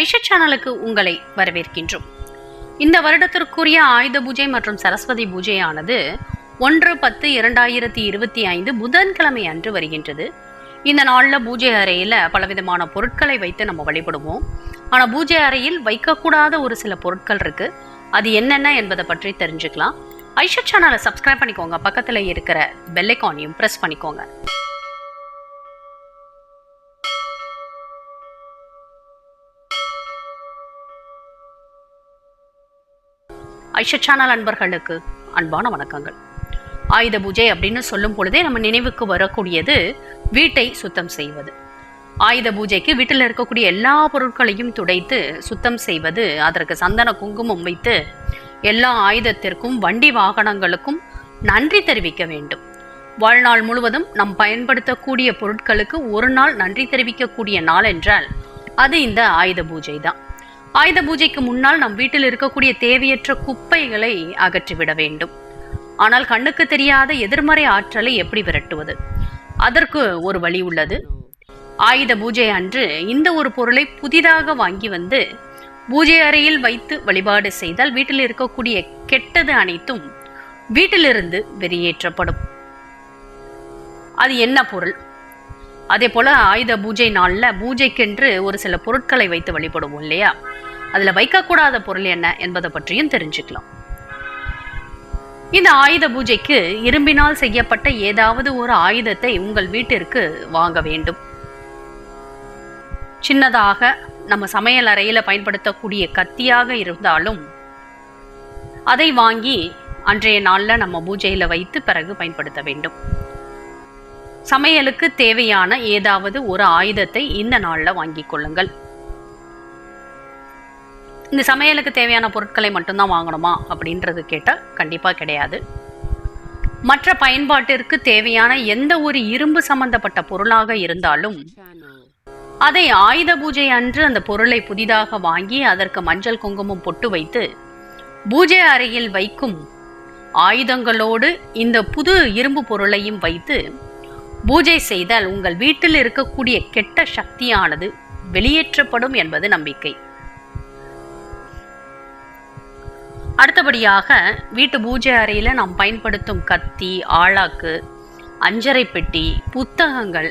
ஐஷா சேனலுக்கு உங்களை வரவேற்கின்றோம். இந்த வருடத்திற்குரிய ஆயுத பூஜை மற்றும் சரஸ்வதி பூஜையானது ஒன்று பத்து இரண்டாயிரத்தி இருபத்தி ஐந்து புதன்கிழமை அன்று வருகின்றது. இந்த நாளில் பூஜை அறையில் பலவிதமான பொருட்களை வைத்து நம்ம வழிபடுவோம். ஆனால் பூஜை அறையில் வைக்கக்கூடாத ஒரு சில பொருட்கள் இருக்கு. அது என்னென்ன என்பதை பற்றி தெரிஞ்சுக்கலாம். ஐஷா சேனலை சப்ஸ்கிரைப் பண்ணிக்கோங்க. பக்கத்தில் இருக்கிற பெல்லைக்கானையும் ப்ரெஸ் பண்ணிக்கோங்க. ஐஷா சேனல் அன்பர்களுக்கு அன்பான வணக்கங்கள். ஆயுத பூஜை அப்படின்னு சொல்லும் பொழுதே நம்ம நினைவுக்கு வரக்கூடியது வீட்டை சுத்தம் செய்வது. ஆயுத பூஜைக்கு வீட்டில் இருக்கக்கூடிய எல்லா பொருட்களையும் துடைத்து சுத்தம் செய்வது அதற்கு சந்தன குங்குமம் வைத்து எல்லா ஆயுதத்திற்கும் வண்டி வாகனங்களுக்கும் நன்றி தெரிவிக்க வேண்டும். வாழ்நாள் முழுவதும் நாம் பயன்படுத்தக்கூடிய பொருட்களுக்கு ஒரு நாள் நன்றி தெரிவிக்கக்கூடிய நாள் என்றால் அது இந்த ஆயுத பூஜை தான். ஆயுத பூஜைக்கு முன்னால் நம் வீட்டில் இருக்கக்கூடிய தேவையற்ற குப்பைகளை அகற்றிவிட வேண்டும். ஆனால் கண்ணுக்கு தெரியாத எதிர்மறை ஆற்றலை எப்படி விரட்டுவது? அதற்கு ஒரு வழி உள்ளது. ஆயுத பூஜை அன்று இந்த ஒரு பொருளை புதிதாக வாங்கி வந்து பூஜை அறையில் வைத்து வழிபாடு செய்தால் வீட்டில் இருக்கக்கூடிய கெட்டது அனைத்தும் வீட்டிலிருந்து வெளியேற்றப்படும். அது என்ன பொருள்? அதே போல ஆயுத பூஜை நாள்ல பூஜைக்கென்று ஒரு சில பொருட்களை வைத்து வழிபடுவோம் இல்லையா? அதுல வைக்கக்கூடாத பொருள் என்ன என்பதை பற்றியும் தெரிஞ்சுக்கலாம். இந்த ஆயுத பூஜைக்கு இரும்பினால் செய்யப்பட்ட ஏதாவது ஒரு ஆயுதத்தை உங்கள் வீட்டிற்கு வாங்க வேண்டும். சின்னதாக நம்ம சமையல் அறையில் பயன்படுத்தக்கூடிய கத்தியாக இருந்தாலும் அதை வாங்கி அன்றைய நாள்ல நம்ம பூஜையில் வைத்து பிறகு பயன்படுத்த வேண்டும். சமையலுக்கு தேவையான ஏதாவது ஒரு ஆயுதத்தை இந்த நாள்ல வாங்கிக் கொள்ளுங்கள். இந்த சமையலுக்கு தேவையான பொருட்களை மட்டும்தான் வாங்கணுமா அப்படின்றது கேட்டால் கண்டிப்பாக கிடையாது. மற்ற பயன்பாட்டிற்கு தேவையான எந்த ஒரு இரும்பு சம்பந்தப்பட்ட பொருளாக இருந்தாலும் அதை ஆயுத பூஜை அன்று அந்த பொருளை புதிதாக வாங்கி அதற்கு மஞ்சள் குங்குமம் பொட்டு வைத்து பூஜை அறையில் வைக்கும் ஆயுதங்களோடு இந்த புது இரும்பு பொருளையும் வைத்து பூஜை செய்தால் உங்கள் வீட்டில் இருக்கக்கூடிய கெட்ட சக்தியானது வெளியேற்றப்படும் என்பது நம்பிக்கை. அடுத்தபடியாக வீட்டு பூஜை அறையில் நாம் பயன்படுத்தும் கத்தி ஆளாக்கு அஞ்சரை பெட்டி புத்தகங்கள்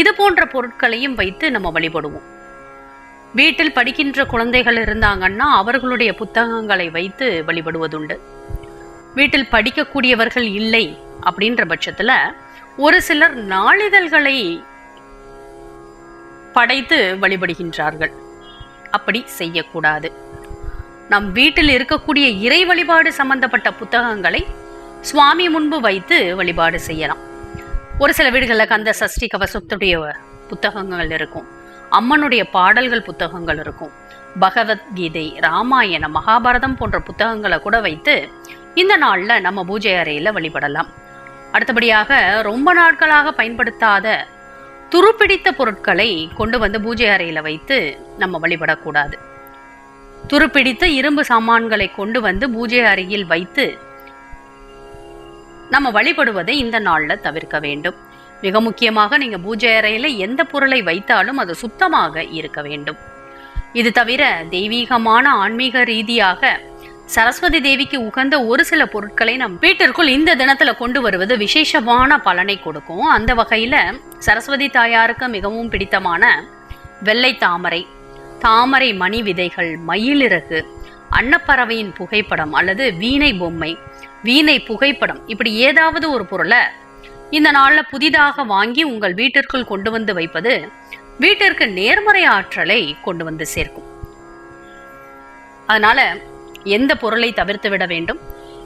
இது போன்ற பொருட்களையும் வைத்து நம்ம வழிபடுவோம். வீட்டில் படிக்கின்ற குழந்தைகள் இருந்தாங்கன்னா அவர்களுடைய புத்தகங்களை வைத்து வழிபடுவதுண்டு. வீட்டில் படிக்கக்கூடியவர்கள் இல்லை அப்படின்ற பட்சத்தில் ஒரு சிலர் நாளிதழ்களை படைத்து வழிபடுகின்றார்கள். அப்படி செய்யக்கூடாது. நம் வீட்டில் இருக்கக்கூடிய இறை வழிபாடு சம்பந்தப்பட்ட புத்தகங்களை சுவாமி முன்பு வைத்து வழிபாடு செய்யலாம். ஒரு சில வீடுகளில் கந்த சஷ்டி கவசத்துடைய புத்தகங்கள் இருக்கும். அம்மனுடைய பாடல்கள் புத்தகங்கள் இருக்கும். பகவத்கீதை ராமாயணம் மகாபாரதம் போன்ற புத்தகங்களை கூட வைத்து இந்த நாளில் நம்ம பூஜை அறையில் வழிபடலாம். அடுத்தபடியாக ரொம்ப நாட்களாக பயன்படுத்தாத துருப்பிடித்த பொருட்களை கொண்டு வந்து பூஜை அறையில் வைத்து நம்ம வழிபடக்கூடாது. துருப்பிடித்த இரும்பு சாமான்களை கொண்டு வந்து பூஜை அறையில் வைத்து நம்ம வழிபடுவதை இந்த நாளில் தவிர்க்க வேண்டும். மிக முக்கியமாக நீங்கள் பூஜை அறையில் எந்த பொருளை வைத்தாலும் அது சுத்தமாக இருக்க வேண்டும். இது தவிர தெய்வீகமான ஆன்மீக ரீதியாக சரஸ்வதி தேவிக்கு உகந்த ஒரு சில பொருட்களை நம் வீட்டிற்குள் இந்த தினத்துல கொண்டு வருவது விசேஷமான பலனை கொடுக்கும். அந்த வகையில சரஸ்வதி தாயாருக்கு மிகவும் பிடித்தமான வெள்ளை தாமரை தாமரை மணி விதைகள் மயிலிறகு அன்னப்பறவையின் புகைப்படம் அல்லது வீணை பொம்மை. வீணை புகைப்படம். இப்படி ஏதாவது ஒரு பொருளை இந்த நாளில் புதிதாக வாங்கி உங்கள் வீட்டிற்குள் கொண்டு வந்து வைப்பது வீட்டிற்கு நேர்மறை ஆற்றலை கொண்டு வந்து சேர்க்கும். அதனால எந்த பொருளை தவிர்த்து விட வேண்டும்?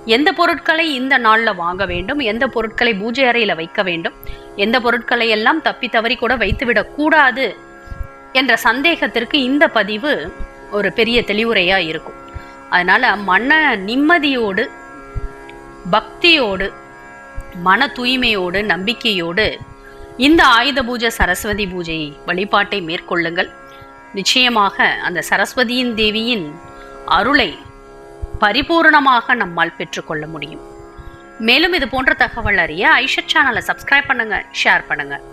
எந்த பொருட்களை இந்த நாளில் வாங்க வேண்டும்? எந்த பொருட்களை பூஜை அறையில் வைக்க வேண்டும்? எந்த பொருட்களை எல்லாம் தப்பி தவறி கூட வைத்துவிடக்கூடாது என்ற சந்தேகத்திற்கு இந்த பதிவு ஒரு பெரிய தெளிவுரையா இருக்கும். அதனால மன நிம்மதியோடு பக்தியோடு மன தூய்மையோடு நம்பிக்கையோடு இந்த ஆயுத பூஜை சரஸ்வதி பூஜை வழிபாட்டை மேற்கொள்ளுங்கள். நிச்சயமாக அந்த சரஸ்வதியின் தேவியின் அருளை பரிபூரணமாக நம்மால் பெற்றுக்கொள்ள முடியும். மேலும் இது போன்ற தகவல் அறிய ஐஷத் சேனலை சப்ஸ்கிரைப் பண்ணுங்கள் ஷேர் பண்ணுங்கள்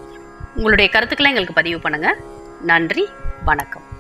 உங்களுடைய கருத்துக்களை எங்களுக்கு பதிவு பண்ணுங்கள் நன்றி வணக்கம்.